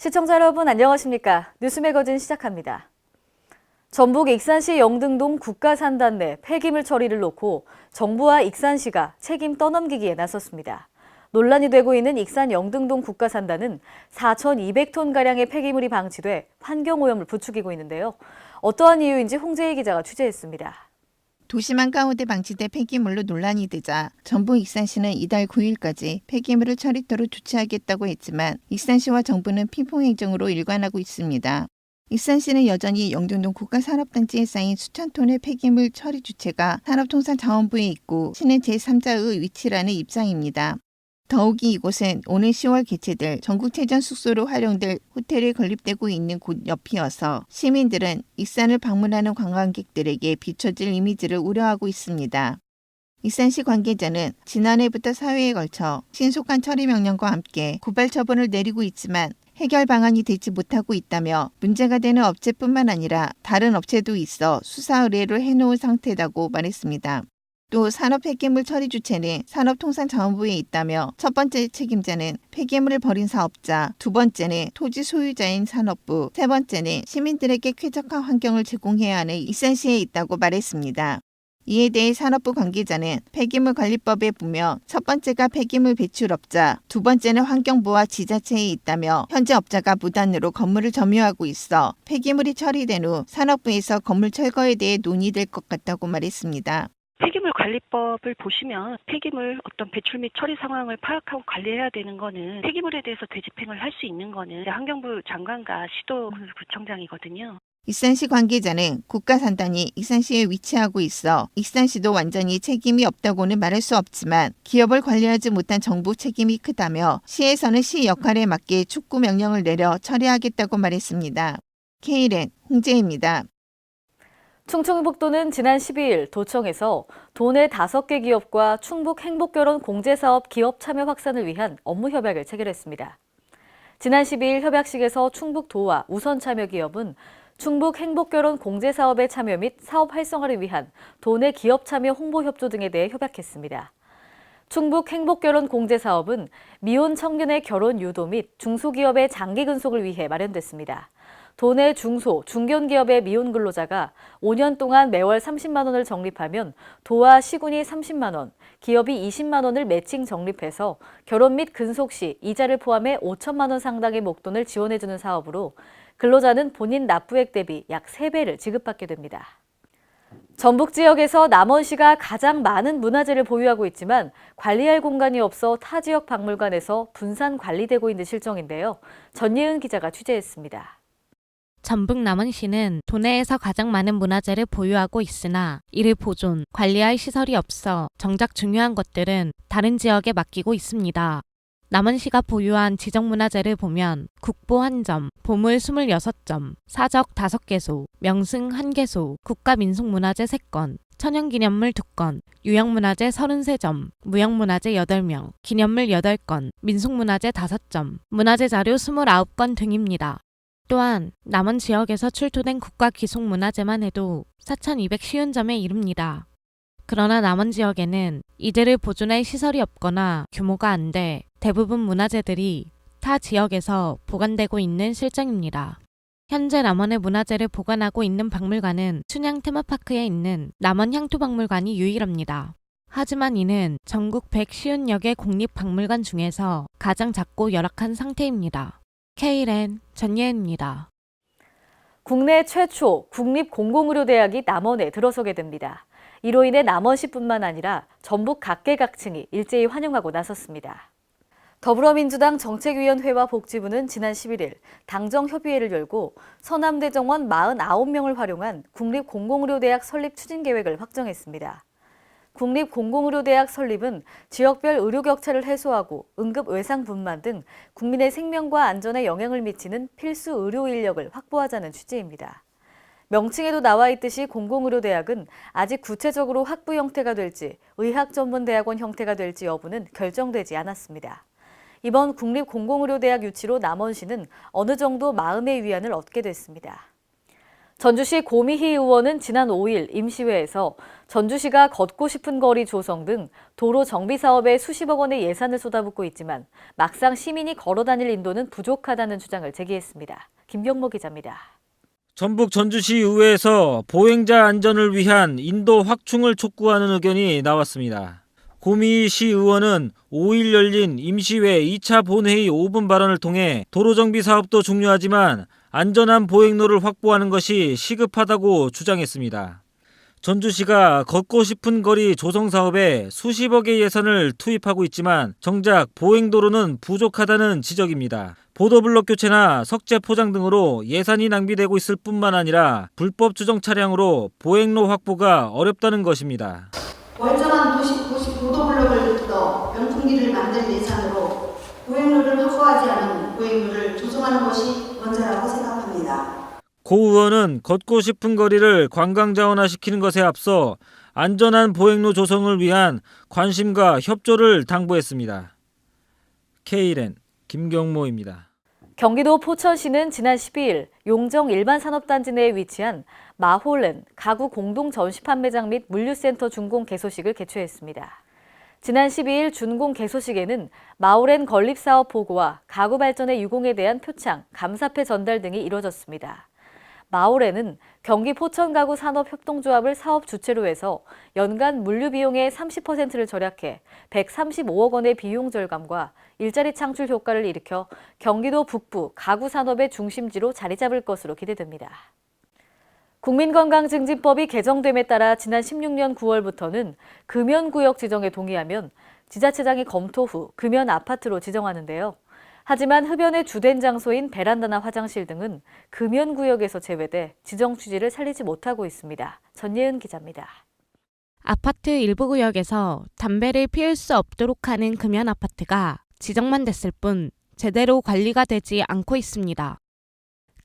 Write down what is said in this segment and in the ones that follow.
시청자 여러분 안녕하십니까? 뉴스 매거진 시작합니다. 전북 익산시 영등동 국가산단 내 폐기물 처리를 놓고 정부와 익산시가 책임 떠넘기기에 나섰습니다. 논란이 되고 있는 익산 영등동 국가산단은 4,200톤가량의 폐기물이 방치돼 환경오염을 부추기고 있는데요. 어떠한 이유인지 홍재희 기자가 취재했습니다. 도심 한가운데 방치돼 폐기물로 논란이 되자 전북 익산시는 이달 9일까지 폐기물을 처리토로 조치하겠다고 했지만 익산시와 정부는 피풍행정으로 일관하고 있습니다. 익산시는 여전히 영등동 국가산업단지에 쌓인 수천 톤의 폐기물 처리 주체가 산업통상자원부에 있고 시는 제3자의 위치라는 입장입니다. 더욱이 이곳은 오는 10월 개최될 전국체전 숙소로 활용될 호텔에 건립되고 있는 곳 옆이어서 시민들은 익산을 방문하는 관광객들에게 비춰질 이미지를 우려하고 있습니다. 익산시 관계자는 지난해부터 사회에 걸쳐 신속한 처리 명령과 함께 고발 처분을 내리고 있지만 해결 방안이 되지 못하고 있다며 문제가 되는 업체뿐만 아니라 다른 업체도 있어 수사 의뢰를 해놓은 상태라고 말했습니다. 또 산업 폐기물 처리 주체는 산업통상자원부에 있다며 첫 번째 책임자는 폐기물을 버린 사업자, 두 번째는 토지 소유자인 산업부, 세 번째는 시민들에게 쾌적한 환경을 제공해야 하는 익산시에 있다고 말했습니다. 이에 대해 산업부 관계자는 폐기물 관리법에 보면 첫 번째가 폐기물 배출업자, 두 번째는 환경부와 지자체에 있다며 현재 업자가 무단으로 건물을 점유하고 있어 폐기물이 처리된 후 산업부에서 건물 철거에 대해 논의될 것 같다고 말했습니다. 폐기물 관리법을 보시면 폐기물 어떤 배출 및 처리 상황을 파악하고 관리해야 되는 거는 폐기물에 대해서 되집행을 할 수 있는 거는 환경부 장관과 시도구청장이거든요. 익산시 관계자는 국가산단이 익산시에 위치하고 있어 익산시도 완전히 책임이 없다고는 말할 수 없지만 기업을 관리하지 못한 정부 책임이 크다며 시에서는 시 역할에 맞게 축구 명령을 내려 처리하겠다고 말했습니다. K랜 홍재입니다. 충청북도는 지난 12일 도청에서 도내 5개 기업과 충북 행복결혼 공제사업 기업 참여 확산을 위한 업무 협약을 체결했습니다. 지난 12일 협약식에서 충북도와 우선 참여 기업은 충북 행복결혼 공제사업의 참여 및 사업 활성화를 위한 도내 기업 참여 홍보 협조 등에 대해 협약했습니다. 충북 행복결혼 공제사업은 미혼 청년의 결혼 유도 및 중소기업의 장기 근속을 위해 마련됐습니다. 도내 중소, 중견기업의 미혼 근로자가 5년 동안 매월 30만 원을 적립하면 도와 시군이 30만 원, 기업이 20만 원을 매칭 적립해서 결혼 및 근속 시 이자를 포함해 5천만 원 상당의 목돈을 지원해주는 사업으로 근로자는 본인 납부액 대비 약 3배를 지급받게 됩니다. 전북 지역에서 남원시가 가장 많은 문화재를 보유하고 있지만 관리할 공간이 없어 타 지역 박물관에서 분산 관리되고 있는 실정인데요. 전예은 기자가 취재했습니다. 전북 남원시는 도내에서 가장 많은 문화재를 보유하고 있으나 이를 보존, 관리할 시설이 없어 정작 중요한 것들은 다른 지역에 맡기고 있습니다. 남원시가 보유한 지정문화재를 보면 국보 1점, 보물 26점, 사적 5개소, 명승 1개소, 국가민속문화재 3건, 천연기념물 2건, 유형문화재 33점, 무형문화재 8명, 기념물 8건, 민속문화재 5점, 문화재 자료 29건 등입니다. 또한 남원 지역에서 출토된 국가 기속 문화재만 해도 4,250점에 이릅니다. 그러나 남원 지역에는 이들을 보존할 시설이 없거나 규모가 안 돼 대부분 문화재들이 타 지역에서 보관되고 있는 실정입니다. 현재 남원의 문화재를 보관하고 있는 박물관은 춘향 테마파크에 있는 남원 향토박물관이 유일합니다. 하지만 이는 전국 150여개 공립박물관 중에서 가장 작고 열악한 상태입니다. K랜 전예은입니다. 국내 최초 국립공공의료대학이 남원에 들어서게 됩니다. 이로 인해 남원시뿐만 아니라 전북 각계각층이 일제히 환영하고 나섰습니다. 더불어민주당 정책위원회와 복지부는 지난 11일 당정협의회를 열고 서남대정원 49명을 활용한 국립공공의료대학 설립 추진 계획을 확정했습니다. 국립공공의료대학 설립은 지역별 의료 격차를 해소하고 응급 외상 분만 등 국민의 생명과 안전에 영향을 미치는 필수 의료 인력을 확보하자는 취지입니다. 명칭에도 나와 있듯이 공공의료대학은 아직 구체적으로 학부 형태가 될지 의학전문대학원 형태가 될지 여부는 결정되지 않았습니다. 이번 국립공공의료대학 유치로 남원시는 어느 정도 마음의 위안을 얻게 됐습니다. 전주시 고미희 의원은 지난 5일 임시회에서 전주시가 걷고 싶은 거리 조성 등 도로 정비 사업에 수십억 원의 예산을 쏟아붓고 있지만 막상 시민이 걸어 다닐 인도는 부족하다는 주장을 제기했습니다. 김경모 기자입니다. 전북 전주시 의회에서 보행자 안전을 위한 인도 확충을 촉구하는 의견이 나왔습니다. 고미희 시 의원은 5일 열린 임시회 2차 본회의 5분 발언을 통해 도로 정비 사업도 중요하지만 안전한 보행로를 확보하는 것이 시급하다고 주장했습니다. 전주시가 걷고 싶은 거리 조성 사업에 수십억의 예산을 투입하고 있지만 정작 보행도로는 부족하다는 지적입니다. 보도블록 교체나 석재 포장 등으로 예산이 낭비되고 있을 뿐만 아니라 불법 주정 차량으로 보행로 확보가 어렵다는 것입니다. 멀쩡한 도시, 도시 보도블록을 넣어 명품기를 만들 예산으로 보행로를 확보하지 않은 보행로를 조성하는 것이 먼저라고 생각합니다. 고 의원은 걷고 싶은 거리를 관광 자원화시키는 것에 앞서 안전한 보행로 조성을 위한 관심과 협조를 당부했습니다. K랜 김경모입니다. 경기도 포천시는 지난 12일 용정 일반산업단지 내에 위치한 마홀렌 가구 공동 전시 판매장 및 물류센터 준공 개소식을 개최했습니다. 지난 12일 준공 개소식에는 마홀렌 건립사업 보고와 가구 발전의 유공에 대한 표창, 감사패 전달 등이 이뤄졌습니다. 마올에는 경기 포천 가구 산업 협동조합을 사업 주체로 해서 연간 물류 비용의 30%를 절약해 135억 원의 비용 절감과 일자리 창출 효과를 일으켜 경기도 북부 가구 산업의 중심지로 자리 잡을 것으로 기대됩니다. 국민건강증진법이 개정됨에 따라 지난 16년 9월부터는 금연구역 지정에 동의하면 지자체장이 검토 후 금연 아파트로 지정하는데요. 하지만 흡연의 주된 장소인 베란다나 화장실 등은 금연구역에서 제외돼 지정 취지를 살리지 못하고 있습니다. 전예은 기자입니다. 아파트 일부 구역에서 담배를 피울 수 없도록 하는 금연 아파트가 지정만 됐을 뿐 제대로 관리가 되지 않고 있습니다.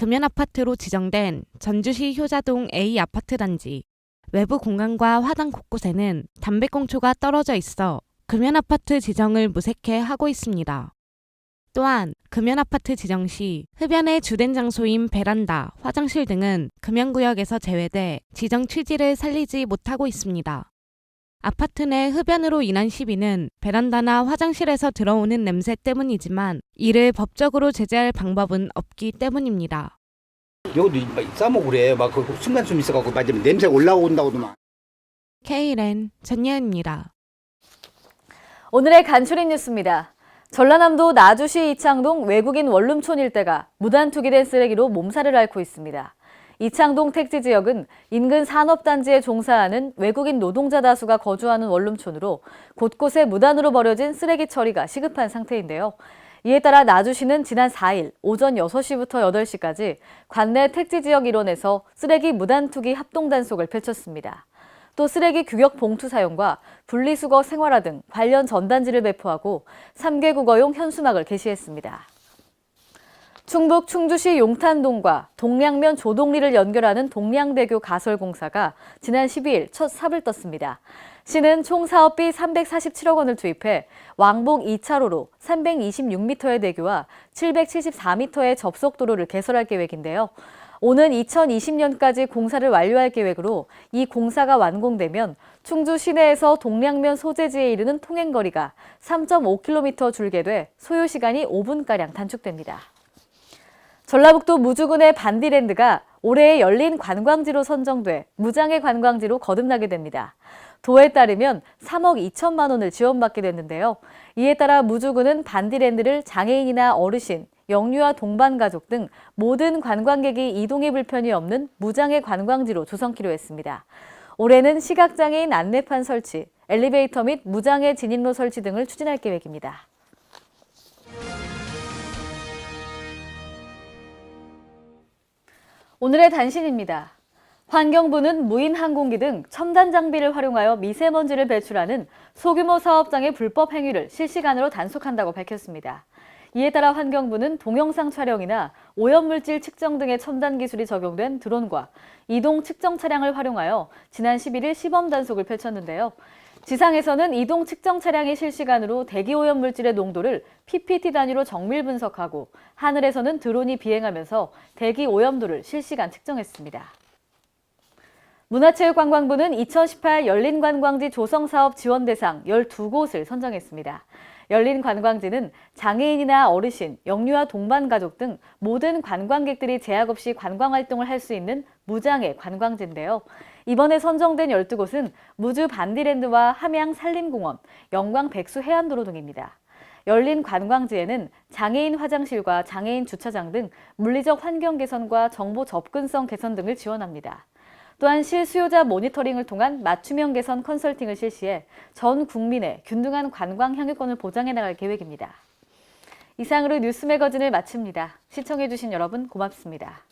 금연 아파트로 지정된 전주시 효자동 A 아파트 단지 외부 공간과 화단 곳곳에는 담배꽁초가 떨어져 있어 금연 아파트 지정을 무색해 하고 있습니다. 또한 금연 아파트 지정 시 흡연의 주된 장소인 베란다, 화장실 등은 금연구역에서 제외돼 지정 취지를 살리지 못하고 있습니다. 아파트 내 흡연으로 인한 시비는 베란다나 화장실에서 들어오는 냄새 때문이지만 이를 법적으로 제재할 방법은 없기 때문입니다. 여기도 막 싸먹고 그래. 막 그 순간 좀 있어갖고 맞으면 냄새 올라온다고도 막. K랜 전예은입니다. 오늘의 간추린 뉴스입니다. 전라남도 나주시 이창동 외국인 원룸촌 일대가 무단 투기된 쓰레기로 몸살을 앓고 있습니다. 이창동 택지 지역은 인근 산업단지에 종사하는 외국인 노동자 다수가 거주하는 원룸촌으로 곳곳에 무단으로 버려진 쓰레기 처리가 시급한 상태인데요. 이에 따라 나주시는 지난 4일 오전 6시부터 8시까지 관내 택지 지역 일원에서 쓰레기 무단 투기 합동 단속을 펼쳤습니다. 또 쓰레기 규격 봉투 사용과 분리수거 생활화 등 관련 전단지를 배포하고 3개 국어용 현수막을 게시했습니다. 충북 충주시 용탄동과 동량면 조동리를 연결하는 동량대교 가설 공사가 지난 12일 첫 삽을 떴습니다. 시는 총 사업비 347억 원을 투입해 왕복 2차로로 326m의 대교와 774m의 접속도로를 개설할 계획인데요. 오는 2020년까지 공사를 완료할 계획으로 이 공사가 완공되면 충주 시내에서 동량면 소재지에 이르는 통행거리가 3.5km 줄게 돼 소요 시간이 5분가량 단축됩니다. 전라북도 무주군의 반디랜드가 올해 열린 관광지로 선정돼 무장의 관광지로 거듭나게 됩니다. 도에 따르면 3억 2천만 원을 지원받게 됐는데요. 이에 따라 무주군은 반디랜드를 장애인이나 어르신, 영유아 동반 가족 등 모든 관광객이 이동에 불편이 없는 무장의 관광지로 조성키로 했습니다. 올해는 시각장애인 안내판 설치, 엘리베이터 및 무장의 진입로 설치 등을 추진할 계획입니다. 오늘의 단신입니다. 환경부는 무인 항공기 등 첨단 장비를 활용하여 미세먼지를 배출하는 소규모 사업장의 불법 행위를 실시간으로 단속한다고 밝혔습니다. 이에 따라 환경부는 동영상 촬영이나 오염물질 측정 등의 첨단 기술이 적용된 드론과 이동 측정 차량을 활용하여 지난 11일 시범 단속을 펼쳤는데요. 지상에서는 이동 측정 차량이 실시간으로 대기 오염 물질의 농도를 PPT 단위로 정밀 분석하고 하늘에서는 드론이 비행하면서 대기 오염도를 실시간 측정했습니다. 문화체육관광부는 2018 열린관광지 조성사업 지원 대상 12곳을 선정했습니다. 열린 관광지는 장애인이나 어르신, 영유아 동반 가족 등 모든 관광객들이 제약 없이 관광 활동을 할 수 있는 무장애 관광지인데요. 이번에 선정된 12곳은 무주 반디랜드와 함양 산림공원, 영광 백수 해안도로 등입니다. 열린 관광지에는 장애인 화장실과 장애인 주차장 등 물리적 환경 개선과 정보 접근성 개선 등을 지원합니다. 또한 실수요자 모니터링을 통한 맞춤형 개선 컨설팅을 실시해 전 국민의 균등한 관광 향유권을 보장해 나갈 계획입니다. 이상으로 뉴스 매거진을 마칩니다. 시청해주신 여러분 고맙습니다.